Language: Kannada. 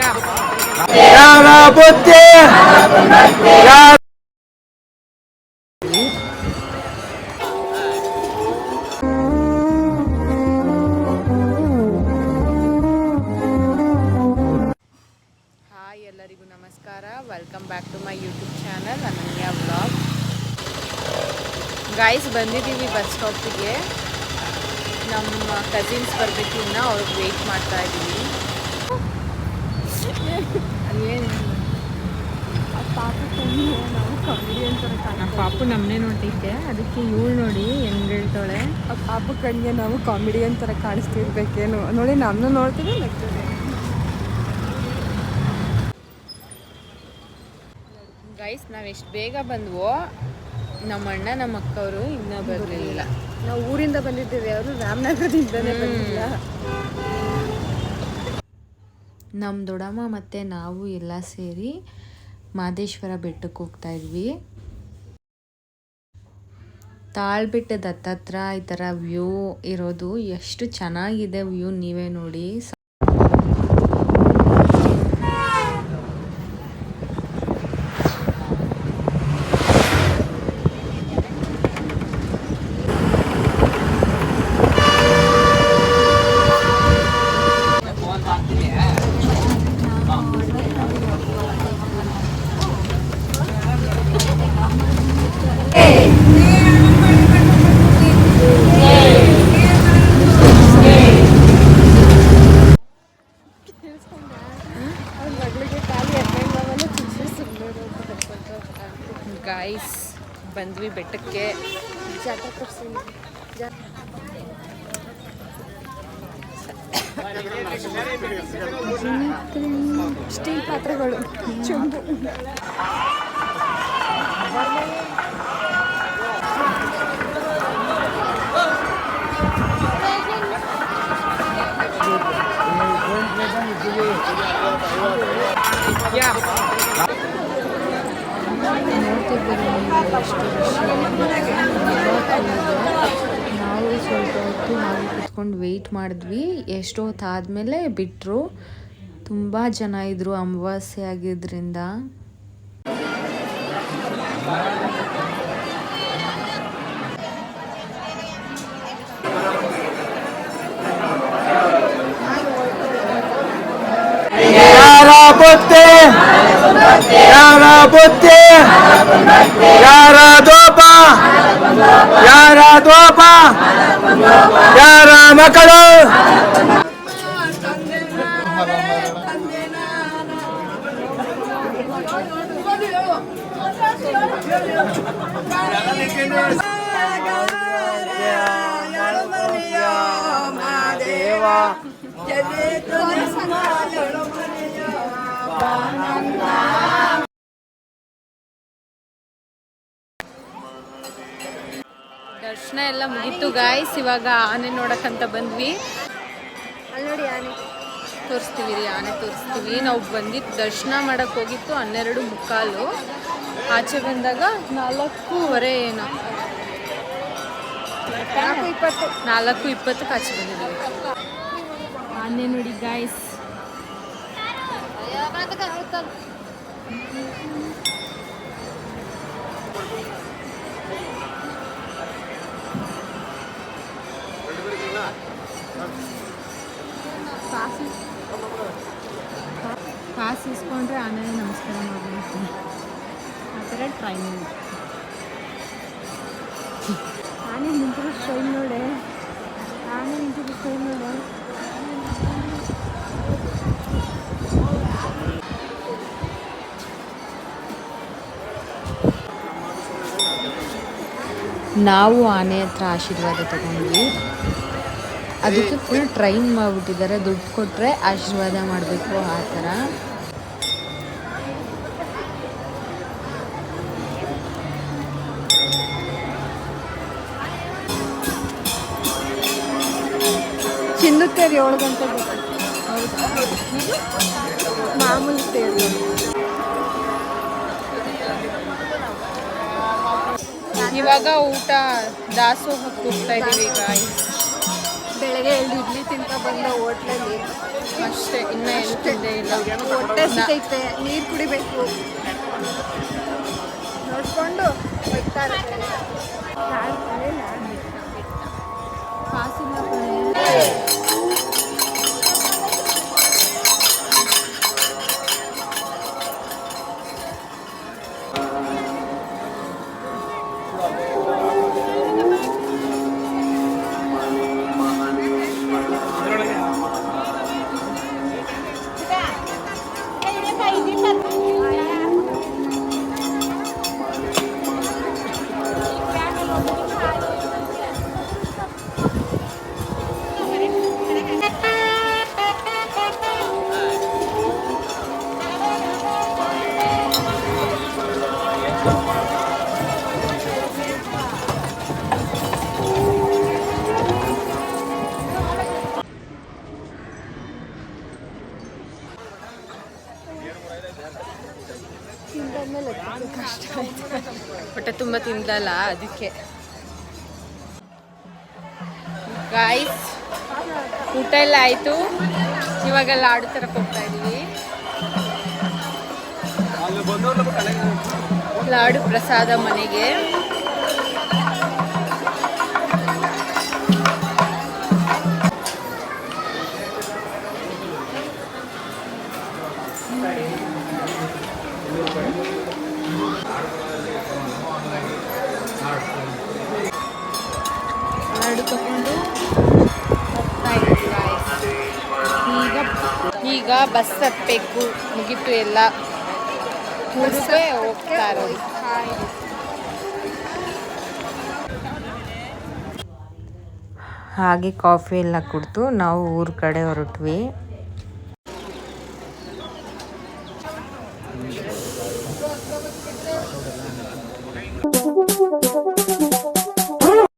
ಯಾರ ಬುದ್ಧಿ ಯಾರ ಎಲ್ಲರಿಗೂ ನಮಸ್ಕಾರ. Welcome back to my YouTube channel Ananya vlog guys ಬಂದಿದ್ದೀವಿ ಬಸ್ ಸ್ಟಾಪಿಗೆ ನಮ್ಮ ಕಸಿನ್ಸ್ ಬರಬೇಕು ಅವ್ರಿಗೆ ವೆಯ್ಟ್ ಮಾಡ್ತಾ ಇದ್ದೀವಿ. ನಮ್ಮ ಪಾಪು ನಮ್ಮನೆ ನೋಡಿದ್ದೆ ಅದಕ್ಕೆ ಇವಳು ನೋಡಿ ಹೆಂಗ್ ಹೇಳ್ತಾಳೆ. ಆ ಪಾಪ ಕಣ್ಣಿಗೆ ನಾವು ಕಾಮಿಡಿಯನ್ ಥರ ಕಾಣಿಸ್ತಿರ್ಬೇಕೇನು. ನೋಡಿ ನಮ್ಮನ್ನು ನೋಡ್ತೀವಿ ಗೈಸ್ ನಾವು ಎಷ್ಟು ಬೇಗ ಬಂದ್ವೋ ನಮ್ಮ ಅಣ್ಣ ನಮ್ಮ ಅಕ್ಕವರು ಇನ್ನೂ ಬರಲಿಲ್ಲ. ನಾವು ಊರಿಂದ ಬಂದಿದ್ದೇವೆ ಅವರು ರಾಮನಗರದಿಂದಲೇ ಬಂದಿಲ್ಲ. ನಮ್ಮ ದೊಡ್ಡಮ್ಮ ಮತ್ತು ನಾವು ಎಲ್ಲ ಸೇರಿ ಮಾದೇಶ್ವರ ಬೆಟ್ಟಕ್ಕೆ ಹೋಗ್ತಾ ಇದ್ವಿ. ತಾಳ್ಬೆಟ್ಟದ ಹತ್ತತ್ರ ಈ ಥರ ವ್ಯೂ ಇರೋದು ಎಷ್ಟು ಚೆನ್ನಾಗಿದೆ ವ್ಯೂ ನೀವೇ ನೋಡಿ. ಅವ್ನ ಮಗಳಿಗೆ ಖಾಲಿ ಹದಿನೈದು ಚಿಕ್ಕ ಸುಮ್ಮನೆ ಗಾಯ್ಸ್ ಬಂದ್ವಿ ಬೆಟ್ಟಕ್ಕೆ. ಜಾತ ತೋರಿಸ್ತೀನಿ. ಸ್ಟೀಲ್ ಪಾತ್ರೆಗಳು. ಚುಂಬು. ನೀವು ನಾವು ಸ್ವಲ್ಪ ಹೊತ್ತು ಹಾಗೆ ಕುತ್ಕೊಂಡು ವೆಯ್ಟ್ ಮಾಡಿದ್ವಿ. ಎಷ್ಟು ಹೊತ್ತು ಆದಮೇಲೆ ಬಿಟ್ಟರು ತುಂಬ ಜನ ಇದ್ದರು ಅಮಾವಾಸ್ಯೆ ಆಗಿದ್ದರಿಂದ ಯಾರ ಬುದ್ಧಿ ಯಾರ ಬುದ್ಧಿ ಯಾರ ದೋಪ ಯಾರ ದೋಪ ಯಾರ ಮಕ್ಕಳು ದರ್ಶನ ಎಲ್ಲ ಮುಗೀತು ಗಾಯ್ಸ್ ಇವಾಗ ಆನೆ ನೋಡಕ್ಕಂತ ಬಂದ್ವಿ. ಅಲ್ಲಿ ನೋಡಿ ಆನೆ. ತೋರಿಸ್ತೀವಿ ರೀ ಆನೆ ತೋರಿಸ್ತೀವಿ. ನಾವು ಬಂದಿದ್ದು ದರ್ಶನ ಮಾಡಕ್ಕೆ ಹೋಗಿತ್ತು ಹನ್ನೆರಡು ಮುಕ್ಕಾಲು. ಆಚೆ ಬಂದಾಗ ನಾಲ್ಕೂವರೆ ಏನು. ನಾಲ್ಕು ಇಪ್ಪತ್ತು. ನಾಲ್ಕು ಇಪ್ಪತ್ತಕ್ಕೆ ಆಚೆ ಬಂದಿದ್ದೀವಿ. ಆನೆ ನೋಡಿ ಗಾಯ್ಸ್ ಕಾಸು ಕಾಸು ಇಸ್ಕೊಂಡ್ರೆ ಆನೆ ನಮಸ್ಕಾರ ಮಾಡಬೇಕು ಆ ಥರ ಟ್ರೈನಿಂಗ್ ಆನೆ ನಿಂತಿರೋ ಸ್ಟೈಲ್ ನೋಡೆ ಆನೆ ನಿಂತಿರೋ ಸ್ಟೈಲ್ ನೋಡೆ ನಾವು ಆನೆ ಹತ್ರ ಆಶೀರ್ವಾದ ತಗೊಂಡ್ವಿ. ಅದಕ್ಕೆ ಫುಲ್ ಟ್ರೈನ್ ಮಾಡಿಬಿಟ್ಟಿದ್ದಾರೆ. ದುಡ್ಡು ಕೊಟ್ಟರೆ ಆಶೀರ್ವಾದ ಮಾಡಬೇಕು ಆ ಥರ. ಚಿನ್ನದ ತೇರು ಏಳು ಗಂಟೆ ಮಾಮೂಲಿ ತೇರು. ಇವಾಗ ಊಟ ದಾಸೋಹಕ್ಕೆ ಹೋಗ್ತಾ ಇದ್ದೀವಿ ಈಗ ಬೆಳಗ್ಗೆ ಎರಡು ಇಡ್ಲಿ ತಿಂತ ಬಂದ ಹೋಟ್ಲಲ್ಲಿ. ಅಷ್ಟೇ ಇನ್ನ ಎಷ್ಟಿದೆ ಇಲ್ಲ. ಹೊಟ್ಟೆ ಸಿಗೈತೆ ನೀರು ಕುಡಿಬೇಕು. ನೋಡ್ಕೊಂಡು ಹೋಗ್ತಾ ಇರ್ತಾರೆ. ಹೊಟ್ಟೆ ತುಂಬ ತಿಂದಲ್ಲ ಅದಕ್ಕೆ. ಗಾಯ್ಸ್ ಊಟ ಎಲ್ಲ ಆಯಿತು. ಇವಾಗೆಲ್ಲ ಆಡು ತರಕ್ಕೆ ಹೋಗ್ತಾ ಇದೀವಿ. ಲಾಡು ಪ್ರಸಾದ ಮನೆಗೆ. ಲಾಡು ತಗೊಂಡು ಈಗ ಈಗ ಬಸ್ ಹತ್ತಬೇಕು. ಮುಗೀತು ಎಲ್ಲ. ಹಾಗೆ ಕಾಫಿ ಎಲ್ಲ ಕುಡಿದು ನಾವು ಊರ ಕಡೆ ಹೊರಟ್ವಿ.